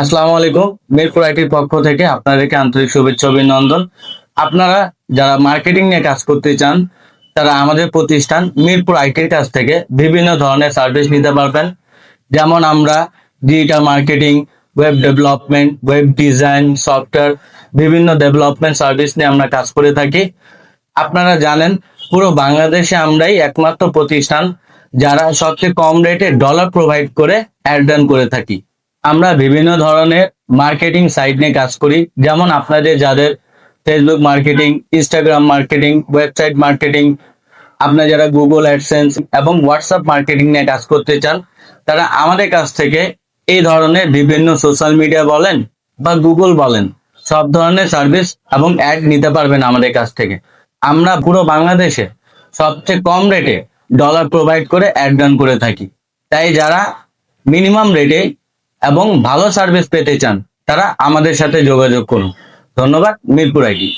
আসসালামু আলাইকুম। মিরপুর আইটির পক্ষ থেকে আপনাদেরকে আন্তরিক শুভেচ্ছা অভিনন্দন। আপনারা যারা মার্কেটিং নিয়ে কাজ করতে চান, তারা আমাদের প্রতিষ্ঠান মিরপুর আইটির কাছ থেকে বিভিন্ন ধরনের সার্ভিস নিতে পারবেন। যেমন আমরা digital marketing web development web design software বিভিন্ন ডেভেলপমেন্ট সার্ভিস নিয়ে আমরা কাজ করে থাকি। আপনারা জানেন, পুরো বাংলাদেশে আমরাই একমাত্র প্রতিষ্ঠান যারা সবচেয়ে কম রেটে ডলার প্রোভাইড করে অ্যাড করে থাকি। আমরা বিভিন্ন ধরনের মার্কেটিং সাইট নিয়ে কাজ করি। যেমন আপনাদের যাদের Facebook marketing Instagram marketing website marketing আপনার যারা গুগল অ্যাডসেন্স এবং হোয়াটসঅ্যাপ মার্কেটিং নিয়ে কাজ করতে চান, তারা আমাদের কাছ থেকে এই ধরনের বিভিন্ন সোশ্যাল মিডিয়া বলেন বা গুগল বলেন, সব ধরনের সার্ভিস এবং অ্যাড নিতে পারবেন আমাদের কাছ থেকে। আমরা পুরো বাংলাদেশে সবচেয়ে কম রেটে ডলার প্রোভাইড করে অ্যাড রান করে থাকি। তাই যারা মিনিমাম রেটে এবং ভালো সার্ভিস পেতে চান তারা আমাদের সাথে যোগাযোগ করুন। ধন্যবাদ মিরপুর আইডি।